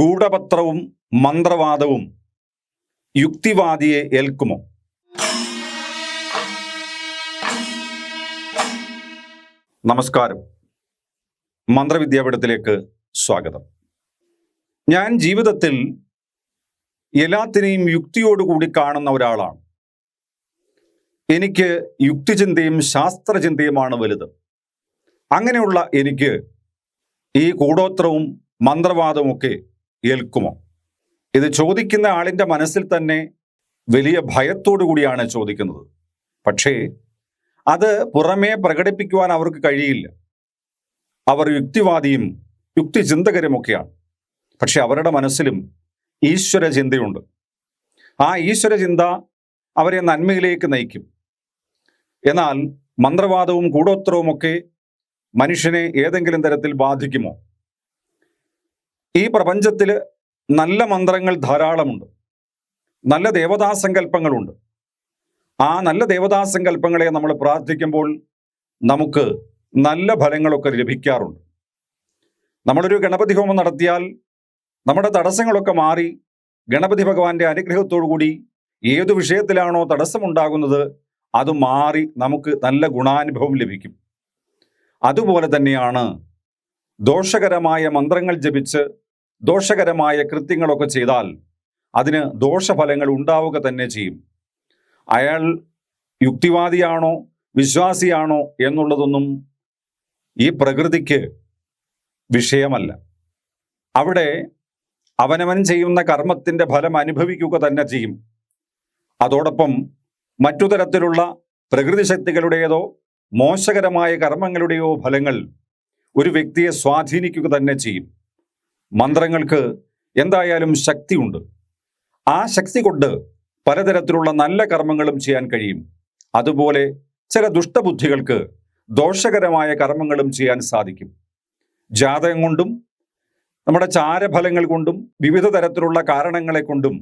ഗൂഢപത്രവും മന്ത്രവാദവും യുക്തിവാദിയെ ഏൽക്കുമോ? നമസ്കാരം. മന്ത്രവിദ്യാപീഠത്തിലേക്ക് സ്വാഗതം. ഞാൻ ജീവിതത്തിൽ എല്ലാത്തിനെയും യുക്തിയോടുകൂടി കാണുന്ന ഒരാളാണ്. എനിക്ക് യുക്തിചിന്തയും ശാസ്ത്രചിന്തയുമാണ് വലുത്. അങ്ങനെയുള്ള എനിക്ക് ഈ കൂടോത്രവും മന്ത്രവാദവും ഒക്കെ ഏൽക്കുമോ? ഇത് ചോദിക്കുന്ന ആളിന്റെ മനസ്സിൽ തന്നെ വലിയ ഭയത്തോടു കൂടിയാണ് ചോദിക്കുന്നത്. പക്ഷേ അത് പുറമേ പ്രകടിപ്പിക്കുവാൻ അവർക്ക് കഴിയില്ല. അവർ യുക്തിവാദിയും യുക്തിചിന്തകരുമൊക്കെയാണ്. പക്ഷെ അവരുടെ മനസ്സിലും ഈശ്വര ചിന്തയുണ്ട് ആ ഈശ്വര ചിന്ത അവരെ നന്മയിലേക്ക് നയിക്കും. എന്നാൽ മന്ത്രവാദവും കൂടോത്രവും ഒക്കെ മനുഷ്യനെ ഏതെങ്കിലും തരത്തിൽ ബാധിക്കുമോ? ഈ പ്രപഞ്ചത്തിൽ നല്ല മന്ത്രങ്ങൾ ധാരാളമുണ്ട്. നല്ല ദേവതാസങ്കല്പങ്ങളുണ്ട്. ആ നല്ല ദേവതാസങ്കല്പങ്ങളെ നമ്മൾ പ്രാർത്ഥിക്കുമ്പോൾ നമുക്ക് നല്ല ഫലങ്ങളൊക്കെ ലഭിക്കാറുണ്ട്. നമ്മളൊരു ഗണപതി ഹോമം നടത്തിയാൽ നമ്മുടെ തടസ്സങ്ങളൊക്കെ മാറി ഗണപതി ഭഗവാന്റെ അനുഗ്രഹത്തോടു കൂടി ഏതു വിഷയത്തിലാണോ തടസ്സമുണ്ടാകുന്നത് അത് മാറി നമുക്ക് നല്ല ഗുണാനുഭവം ലഭിക്കും. അതുപോലെ തന്നെയാണ് ദോഷകരമായ മന്ത്രങ്ങൾ ജപിച്ച് ദോഷകരമായ കൃത്യങ്ങളൊക്കെ ചെയ്താൽ അതിന് ദോഷഫലങ്ങൾ ഉണ്ടാവുക തന്നെ ചെയ്യും. അയാൾ യുക്തിവാദിയാണോ വിശ്വാസിയാണോ എന്നുള്ളതൊന്നും ഈ പ്രകൃതിക്ക് വിഷയമല്ല. അവിടെ അവനവൻ ചെയ്യുന്ന കർമ്മത്തിന്റെ ഫലം അനുഭവിക്കുക തന്നെ ചെയ്യും. അതോടൊപ്പം മറ്റു തരത്തിലുള്ള പ്രകൃതി ശക്തികളുടേതോ മോശകരമായ കർമ്മങ്ങളുടെയോ ഫലങ്ങൾ ഒരു വ്യക്തിയെ സ്വാധീനിക്കുക തന്നെ ചെയ്യും. മന്ത്രങ്ങൾക്ക് എന്തായാലും ശക്തിയുണ്ട്. ആ ശക്തി കൊണ്ട് പലതരത്തിലുള്ള നല്ല കർമ്മങ്ങളും ചെയ്യാൻ കഴിയും. അതുപോലെ ചില ദുഷ്ടബുദ്ധികൾക്ക് ദോഷകരമായ കർമ്മങ്ങളും ചെയ്യാൻ സാധിക്കും. ജാതകം കൊണ്ടും നമ്മുടെ ചാരഫലങ്ങൾ കൊണ്ടും വിവിധ തരത്തിലുള്ള കാരണങ്ങളെ കൊണ്ടും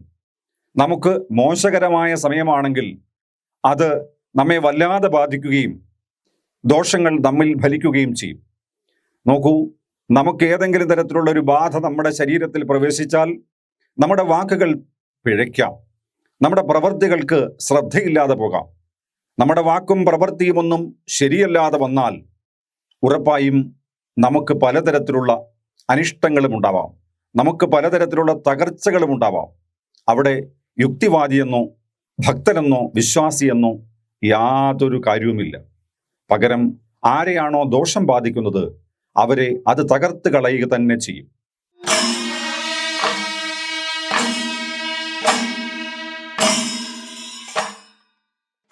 നമുക്ക് മോശകരമായ സമയമാണെങ്കിൽ അത് നമ്മെ വല്ലാതെ ബാധിക്കുകയും ദോഷങ്ങൾ നമ്മിൽ ഫലിക്കുകയും ചെയ്യും. നോക്കൂ നമുക്ക് ഏതെങ്കിലും തരത്തിലുള്ള ഒരു ബാധ നമ്മുടെ ശരീരത്തിൽ പ്രവേശിച്ചാൽ നമ്മുടെ വാക്കുകൾ പിഴയ്ക്കാം. നമ്മുടെ പ്രവൃത്തികൾക്ക് ശ്രദ്ധയില്ലാതെ പോകാം. നമ്മുടെ വാക്കും പ്രവൃത്തിയും ഒന്നും ശരിയല്ലാതെ വന്നാൽ ഉറപ്പായും നമുക്ക് പലതരത്തിലുള്ള അനിഷ്ടങ്ങളും ഉണ്ടാവാം. നമുക്ക് പലതരത്തിലുള്ള തകർച്ചകളും ഉണ്ടാവാം. അവിടെ യുക്തിവാദിയെന്നോ ഭക്തനെന്നോ വിശ്വാസിയെന്നോ യാതൊരു കാര്യവുമില്ല. പകരം ആരെയാണോ ദോഷം ബാധിക്കുന്നത് അവരെ അത് തകർത്ത് കളയുക തന്നെ ചെയ്യും.